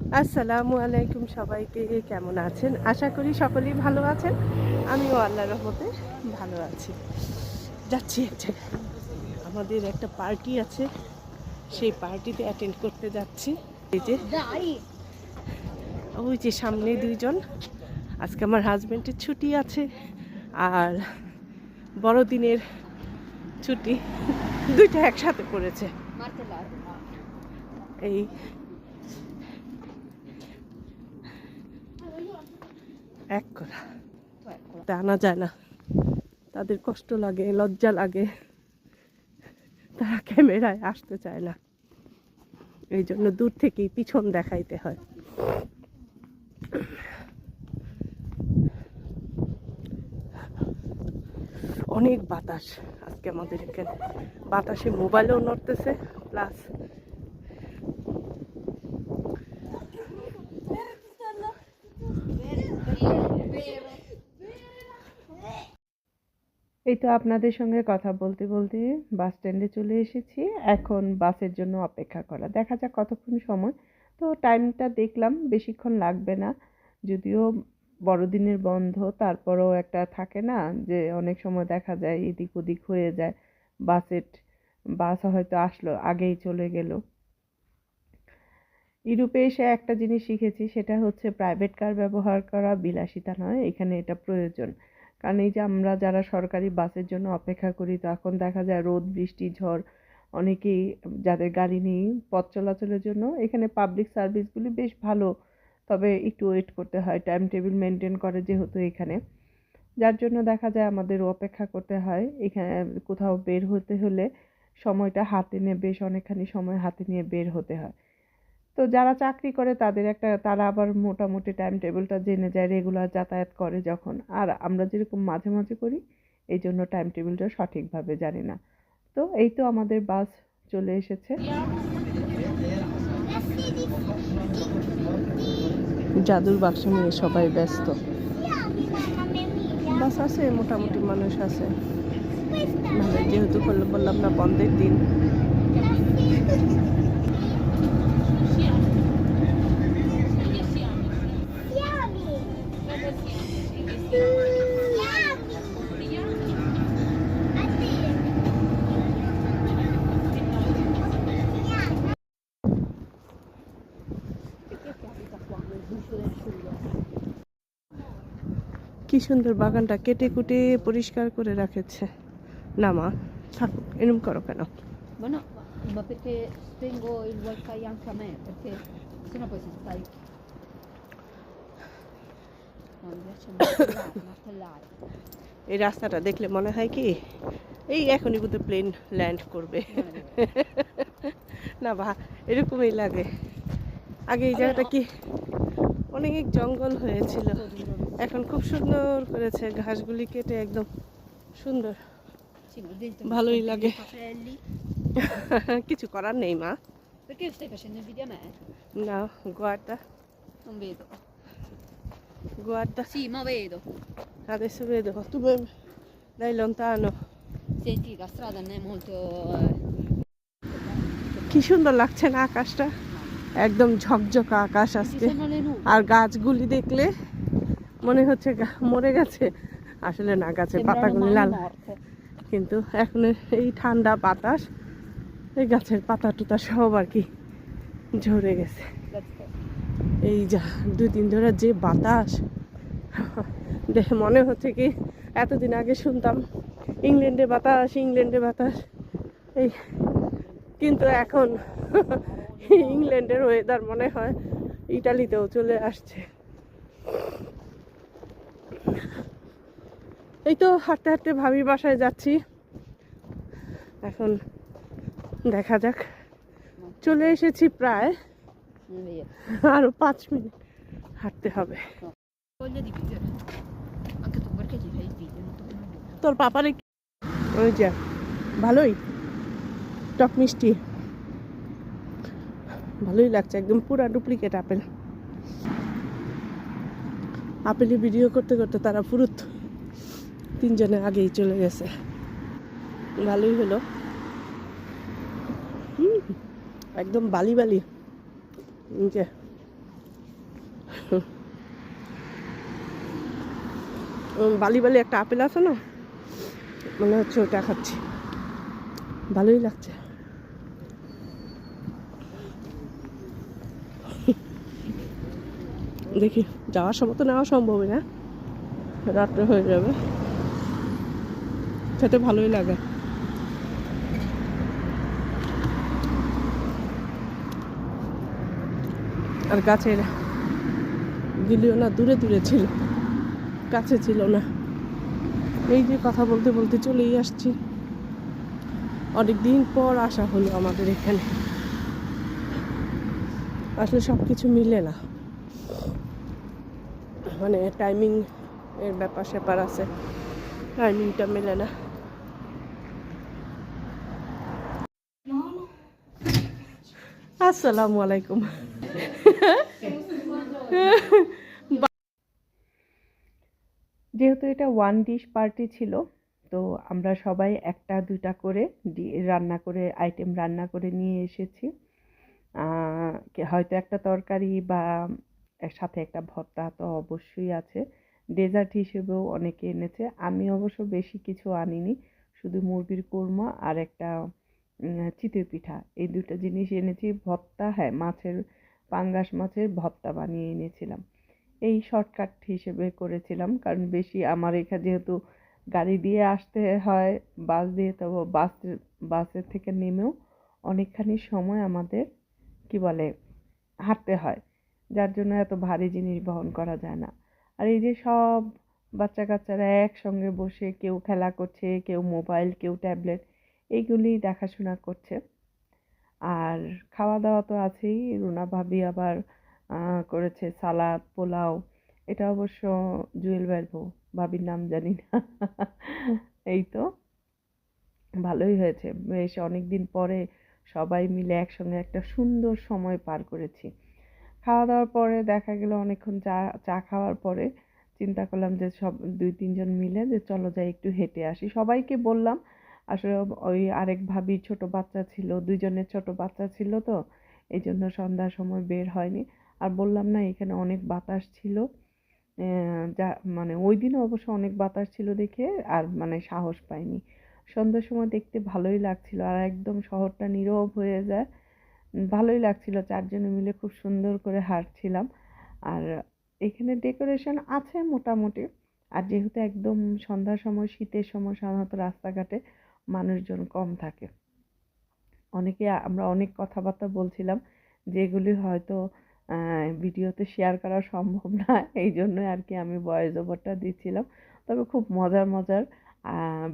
আসসালামু আলাইকুম সবাইকে, কেমন আছেন? আশা করি সকলেই ভালো আছেন। আমিও আল্লাহ রহমতে ভালো আছি। যাচ্ছি এক আমাদের একটা পার্টি আছে। সেই পার্টিতে অ্যাটেন্ড করতে যাচ্ছি। এই যে, ওই যে সামনে দুইজন। আজকে আমার হাজব্যান্ডের ছুটি আছে আর বড়দিনের ছুটি। দুইটা একসাথে পড়েছে। এই এক করা আনা যায় না। তাদের কষ্ট লাগে, লজ্জা লাগে। তারা ক্যামেরায় আসতে চায় না। এই জন্য দূর থেকেই পিছন দেখাইতে হয়। অনেক বাতাস আজকে আমাদের এখানে। বাতাসে মোবাইলেও নড়তেছে, প্লাস এই তো আপনাদের সঙ্গে কথা বলতে বলতে বাস স্ট্যান্ডে চলে এসেছি। এখন বাসের জন্য অপেক্ষা করা। দেখা যাক কতক্ষণ সময়। তো টাইমটা দেখলাম, বেশিক্ষণ লাগবে না। যদিও বড়দিনের বন্ধ, তারপরেও একটা থাকে না যে অনেক সময় দেখা যায় এদিক ওদিক হয়ে যায়। বাসের বাস হয়তো আসলো, আগেই চলে গেল। ইউরোপে এসে একটা জিনিস শিখেছি, সেটা হচ্ছে প্রাইভেট কার ব্যবহার করা। বিলাসিতা নয়, এখানে এটা প্রয়োজন। কারণ এই যে আমরা যারা সরকারি বাসের জন্য অপেক্ষা করি, তখন দেখা যায় রোদ, বৃষ্টি, ঝড় অনেকেই যাদের গাড়ি নেই পথ চলাচলের জন্য এখানে পাবলিক সার্ভিসগুলি বেশ ভালো। তবে একটু ওয়েট করতে হয় টাইম টেবিল মেনটেন করে যেহেতু এখানে। যার জন্য দেখা যায় আমাদের অপেক্ষা করতে হয়, এখানে কোথাও বের হতে হলে সময়টা হাতে নিয়ে বেশ অনেকখানি সময় হাতে নিয়ে বের হতে হয়। তো যারা চাকরি করে তাদের একটা তারা আবার মোটামুটি টাইম টেবিলটা জেনে যায় রেগুলার যাতায়াত করে যখন। আর আমরা যেরকম মাঝে মাঝে করি এই জন্য টাইম টেবিলটা সঠিকভাবে জানি না। তো এই তো আমাদের বাস চলে এসেছে। জাদুর বাক্স নিয়ে সবাই ব্যস্ত। বাস আছে মোটামুটি মানুষ আছে। যেহেতু বললাম- বললাম না বন্ধের দিন। কি সুন্দর বাগানটা কেটে কুটে পরিষ্কার করে রাখেছে। না মা থাকুক এরম করো কেন? Ma no, ma perché spengo il wifi anche a me, perché sennò poi si stai... No, mi piace martellare, martellare. এই রাস্তাটা দেখলে মনে হয় কি এই এখনই বোধহয় প্লেন ল্যান্ড করবে। না বা এরকমই লাগে। আগে এই জায়গাটা কি অনেক জঙ্গল হয়েছিল। এখন খুব সুন্দর করেছে, ঘাসগুলি কেটে একদম সুন্দর। ভালোই লাগে। কিছু করার নেই, মা। না গোয়ারটা গোয়ারটা আদেশ বেয়ে দেবো। তুমি নাইলন তা আনো। কি সুন্দর লাগছে না আকাশটা। একদম ঝকঝকা আকাশ আজকে. আর গাছগুলি দেখলে মনে হচ্ছে গা- মরে গেছে। আসলে না গাছের পাতাগুলি লাল। কিন্তু এখন এই ঠান্ডা বাতাস এই গাছের পাতা টুতা সব আর কি ঝরে গেছে। এই যা দুই দিন ধরে যে বাতাস। দেখে মনে হচ্ছে কি এতদিন আগে শুনতাম ইংল্যান্ডে বাতাস ইংল্যান্ডে বাতাস। এই কিন্তু এখন ইংল্যান্ডের ওয়েদার মনে হয় ইটালিতেও চলে আসছে। এই তো হাঁটতে হাঁটতে ভাবি বাসায় যাচ্ছি। এখন দেখা যাক। চলে এসেছি প্রায় আরও পাঁচ মিনিট হাঁটতে হবে. তোর পাপারে যা, ভালোই। টক মিষ্টি। ভালোই লাগছে, একদম পুরা ডুপ্লিকেট আপেল আপেলে ভিডিও করতে করতে তারা পুরো তিনজনে আগেই চলে গেছে। ভালোই হলো। হুম, একদম বালি বালি। যে বালি বালি একটা আপেল আছে না? মনে হচ্ছে ওটা খাচ্ছি। ভালোই লাগছে। দেখি, যাওয়ার সময় তো নেওয়া সম্ভবই না। রাত্রে হয়ে যাবে। খেতে ভালোই লাগে। আর গাছের গিলিও না দূরে দূরে ছিল, কাছে ছিল না। এই যে কথা বলতে বলতে চলেই আসছি। অনেক দিন পর আসা হলো আমাদের এখানে। আসলে সব কিছু মিলে না। মানে টাইমিং এর ব্যাপার স্যাপার আছে। টাইমিংটা মেলে না। আসসালামু আলাইকুম। যেহেতু এটা ওয়ান ডিশ পার্টি ছিল, তো আমরা সবাই একটা, দুইটা করে রান্না করে আইটেম রান্না করে নিয়ে এসেছি। হয়তো একটা তরকারি বা সাথে একটা ভর্তা তো অবশ্যই আছে। ডেজার্ট হিসেবেও অনেকে এনেছে। আমি অবশ্য বেশি কিছু আনিনি, শুধু মুরগির কোরমা আর একটা চিতই পিঠা। এই দুটো জিনিস এনেছি, ভর্তা হ্যাঁ মাছের, পাঙ্গাস মাছের ভর্তা বানিয়ে এনেছিলাম। এই শর্টকাট হিসেবে করেছিলাম, কারণ বেশি আমার এখানে যেহেতু গাড়ি দিয়ে আসতে হয়, বাস দিয়ে, তো বাস, বাসের থেকে নেমেও অনেকখানি সময় আমাদের, কি বলে, হাঁটতে হয়। যার জন্য এত ভারী জিনিস বহন করা যায় না। আর এই যে সব বাচ্চা কাচ্চারা একসঙ্গে বসে কেউ খেলা করছে, কেউ মোবাইল, কেউ ট্যাবলেট, এইগুলি দেখাশোনা করছে। আর খাওয়া দাওয়া তো আছেই, রুনা ভাবি আবার করেছে সালাদ, পোলাও। এটা অবশ্য জুয়েল বউ, ভাবির নাম জানি না। এই তো। ভালোই হয়েছে। বেশ অনেক দিন পরে সবাই মিলে একসঙ্গে একটা সুন্দর সময় পার করেছি। খাওয়া দাওয়ার পরে দেখা গেল অনেকক্ষণ চা চা খাওয়ার পরে চিন্তা করলাম যে সব দুই, তিনজন মিলে যে চলো যাই একটু হেঁটে আসি। সবাইকে বললাম, আসলে ওই আরেক ভাবি ছোট বাচ্চা ছিল, দুইজনের ছোট বাচ্চা ছিল তো এই জন্য সন্ধ্যার সময় বের হয়নি। আর বললাম, না, এখানে অনেক বাতাস ছিল। যা মানে ওই দিনও অবশ্য অনেক বাতাস ছিল দেখে আর মানে সাহস পাইনি। সন্ধ্যার সময় দেখতে ভালোই লাগছিল আর একদম শহরটা নীরব হয়ে যায়। ভালোই লাগছিল, চারজনে মিলে খুব সুন্দর করে হাঁটছিলাম। আর এখানে ডেকোরেশন আছে মোটামুটি। আর যেহেতু একদম সন্ধ্যার সময়, শীতের সময় সাধারণত রাস্তাঘাটে মানুষজন কম থাকে। অনেকে, আমরা অনেক কথাবার্তা বলছিলাম, যেগুলি হয়তো ভিডিওতে শেয়ার করা সম্ভব না, এই জন্য আর কি আমি ভয়েস ওভারটা দিচ্ছিলাম। তবে খুব মজার মজার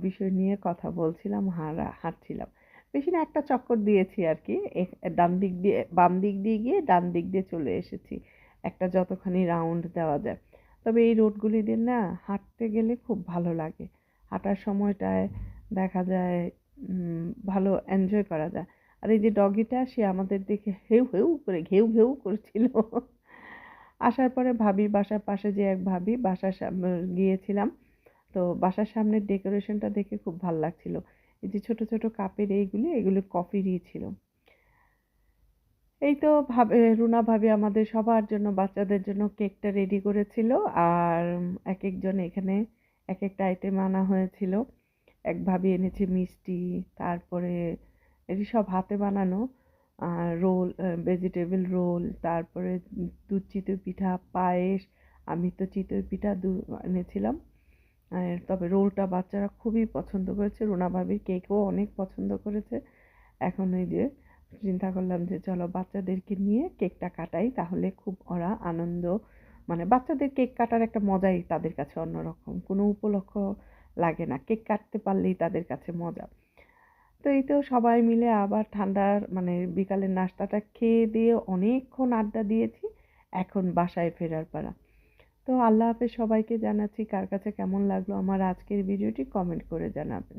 বিষয় নিয়ে কথা বলছিলাম হাঁটছিলাম। বেশি না একটা চক্কর দিয়েছি আর কি ডান দিক দিয়ে, বাম দিক দিয়ে গিয়ে ডান দিক দিয়ে চলে এসেছি। একটা যতখানি রাউন্ড দেওয়া যায়। তবে এই রোডগুলি দিয়ে না হাঁটতে গেলে খুব ভালো লাগে। হাঁটার সময়টায় দেখা যায় ভালো এনজয় করা যায়। আর এই যে ডগিটা সে আমাদের দেখে হেউ হেউ করে, ঘেউ ঘেউ করছিল। আসার পরে ভাবি বাসার পাশে যে এক ভাবি, বাসার গিয়েছিলাম। তো বাসার সামনের ডেকোরেশনটা দেখে খুব ভালো লাগছিল। এই যে ছোট ছোট কাপের এইগুলি, এগুলি কফিরই ছিল এই তো ভাবে, রুনা ভাবি আমাদের সবার জন্য, বাচ্চাদের জন্য কেকটা রেডি করেছিল। আর এক একজন এখানে এক একটা আইটেম আনা হয়েছিল। এক ভাবি এনেছে মিষ্টি, তারপরে এটি সব হাতে বানানো রোল ভেজিটেবল রোল তারপরে দুধ চিতই পিঠা, পায়েস, আমি তো চিতই পিঠা দু, এনেছিলাম। তবে রোলটা বাচ্চারা খুবই পছন্দ করেছে। রুনা ভাবির কেকও অনেক পছন্দ করেছে। এখন ওই যে চিন্তা করলাম যে চলো বাচ্চাদেরকে নিয়ে কেকটা কাটাই, তাহলে খুব ওরা আনন্দ মানে বাচ্চাদের কেক কাটার একটা মজাই তাদের কাছে অন্যরকম। কোনো উপলক্ষ লাগে না, কেক কাটতে পারলেই তাদের কাছে মজা। তো এই তো সবাই মিলে আবার ঠান্ডার মানে বিকালের নাস্তাটা খেয়ে দিয়ে অনেকক্ষণ আড্ডা দিয়েছি, এখন বাসায় ফেরার পালা। তো আল্লাহ হাফেজ সবাইকে জানাচ্ছি কার কাছে কেমন লাগল আমার আজকের ভিডিওটি কমেন্ট করে জানাবেন।